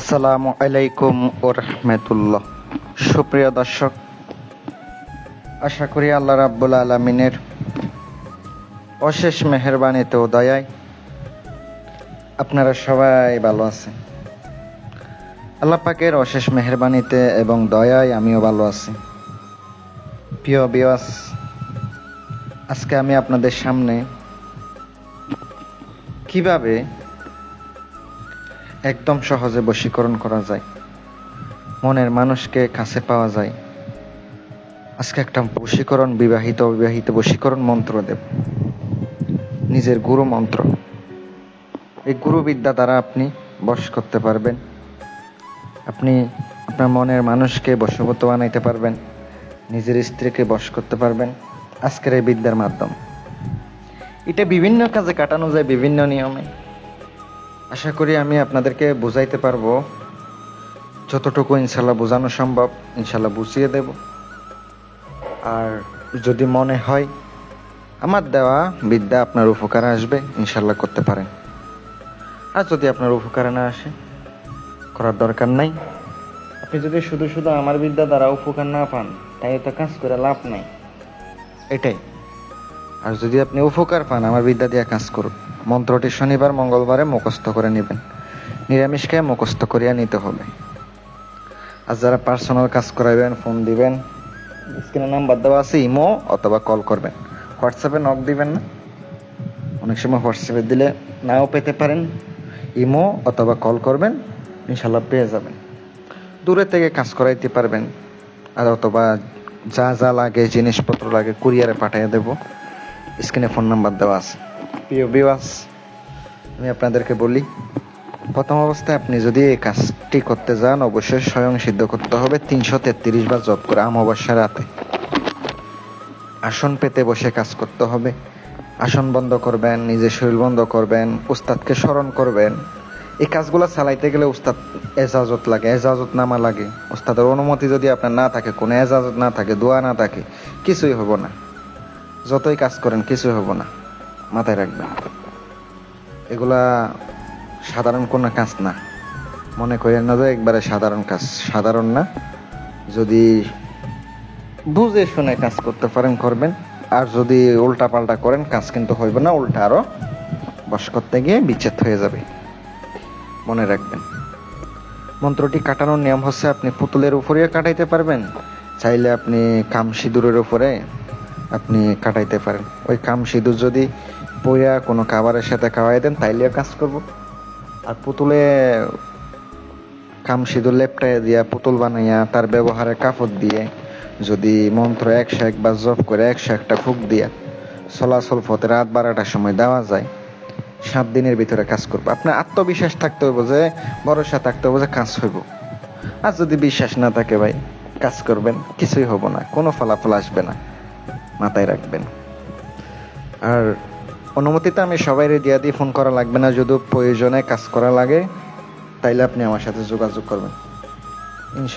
আসসালামু আলাইকুম ও রহমতুল্লাহ সুপ্রিয় দর্শক, আশা করি আল্লাহ রাব্বুল আলমিনের অশেষ মেহরবানিতে ও দয়ায় আপনারা সবাই ভালো আছেন। আল্লাহ পাকের অশেষ মেহরবানিতে এবং দয়ায় আমিও ভালো আছি। প্রিয় বিয়াস আজকে আমি আপনাদের সামনে কীভাবে একদম সহজে বশীকরণ করা যায়। মনের মানুষকে কাছে পাওয়া যায়। আজকে একটা বশীকরণ, বিবাহিত, অবিবাহিত বশীকরণ মন্ত্র দেব। নিজের গুরু মন্ত্র। এই গুরু বিদ্যা দ্বারা আপনি বশ করতে পারবেন। আপনি আপনার মনের মানুষকে বশবত বানাইতে পারবেন। নিজের স্ত্রীকে বশ করতে পারবেন। আজকের এই বিদ্যার মাধ্যম। এটা বিভিন্ন কাজে কাটানো যায় বিভিন্ন নিয়মে। আশা করি আমি আপনাদেরকে বুঝাইতে পারব যতটুকু ইনশাল্লাহ বোঝানো সম্ভব ইনশাল্লাহ বুঝিয়ে দেব। আর যদি মনে হয় আমার দেওয়া বিদ্যা আপনার উপকারে আসবে ইনশাল্লাহ করতে পারেন। আর যদি আপনার উপকারে না আসে করার দরকার নাই। আপনি যদি শুধু শুধু আমার বিদ্যা দ্বারা উপকার না পান তাই তো কাজ করে লাভ নাই। এটাই। আর যদি আপনি উপকার পান, আমার বিদ্যা দিয়ে কাজ করুন। মন্ত্রটি শনিবার, মঙ্গলবারে মুখস্থ করে নেবেন। নিরামিষ খেয়ে মুখস্থ করিয়া নিতে হবে। আর যারা পার্সোনাল কাজ করাবেন ফোন দিবেন স্ক্রিনে নাম্বার দেওয়া আছে, ইমো অথবা কল করবেন। হোয়াটসঅ্যাপে নক দিবেন না। অনেক সময় হোয়াটসঅ্যাপে দিলে নাও পেতে পারেন। ইমো অথবা কল করবেন ইনশাল্লাহ পেয়ে যাবেন। দূরে থেকে কাজ করাইতে পারবেন। আর অথবা যা যা লাগে, জিনিসপত্র লাগে, কুরিয়ারে পাঠিয়ে দেবো। স্ক্রিনে ফোন নাম্বার দেওয়া আছে। প্রিয় বিওয়াস আমি আপনাদেরকে বলি, প্রথম অবস্থায় আপনি যদি এই কাজটি করতে যান, অবশ্যই স্বয়ং সিদ্ধ করতে হবে। তিনশো তেত্রিশ বার জব করে অমাবস্যা রাতে। আসন পেতে বসে কাজ করতে হবে। আসন বন্ধ করবেন, নিজের শরীর বন্ধ করবেন, উস্তাদকে স্মরণ করবেন। এই কাজগুলো চালাইতে গেলে উস্তাদ এজাজত লাগে, এজাজত নামা লাগে। উস্তাদের অনুমতি যদি আপনার না থাকে, কোনো এজাজত না থাকে, দোয়া না থাকে, কিছুই হব না। যতই কাজ করেন, কিছুই হব না। মাথায় রাখবেন। এগুলা সাধারণ কোনো কাজ না। মনে করেন না যে একবারে সাধারণ কাজ। সাধারণ না, যদি বুঝে শুনে কাজ করতে পারেন, করবেন। আর যদি উল্টা পাল্টা করেন, কাজ কিন্তু হইবে না, উল্টা আরও বস করতে গিয়ে বিচ্ছেদ হয়ে যাবে। মনে রাখবেন। মন্ত্রটি কাটানোর নিয়ম হচ্ছে আপনি পুতুলের উপরেও কাটাইতে পারবেন, চাইলে আপনি কাম সিঁদুরের উপরে। আপনি কাটাইতে পারেন। ওই কাম সিঁদুর যদি পইয়া কোনো খাবারের সাথে খাওয়াই দেন তাইলেও কাজ করব। আর পুতুলে কাম সিঁদুর লেপটায় দিয়া পুতুল বানাইয়া তার ব্যবহারে কাপড় দিয়ে যদি মন্ত্র একশো একবার জপ করে একশো একটা ফুক দিয়া চলাচল পথে রাত বারোটার সময় দেওয়া যায়, সাত দিনের ভিতরে কাজ করব। আপনার আত্মবিশ্বাস থাকতে হইব যে, ভরসা থাকতে হইব যে কাজ হইব। আর যদি বিশ্বাস না থাকে ভাই, কাজ করবেন, কিছুই হব না, কোনো ফলাফল আসবে না। মাথায় রাখবেন। আর অনুমতিতে আমি সবাই দিয়া দিয়ে ফোন করা লাগবে না যদি প্রয়োজনে কাজ করা লাগে, তাইলে আপনি আমার সাথে যোগাযোগ করবেন।